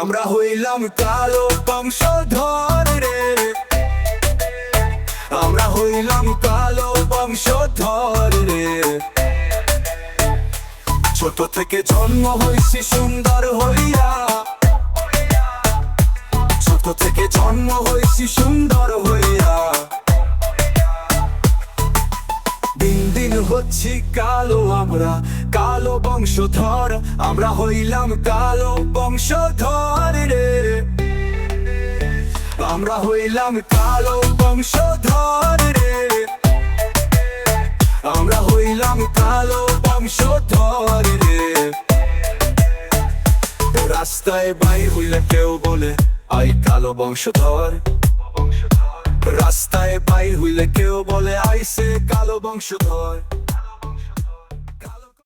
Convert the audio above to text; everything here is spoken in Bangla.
আমরা হইলাম কালো বংশধর রে আমরা হইলাম কালো বংশধর রে ছোট থেকে জন্ম হয়েছি সুন্দর হইয়া। ছোট থেকে জন্ম হয়েছি সুন্দর হচ্ছি কালো আমরা, কালো বংশধর। আমরা হইলাম কালো বংশধর রে। আমরা হইলাম কালো বংশধর রে। আমরা হইলাম কালো বংশধর রে। রাস্তায় বাইর হইলে কেউ বলে, আই কালো বংশধর। রাস্তায় বাইর হইলে কেউ বলে আইসে কালো বংশধর।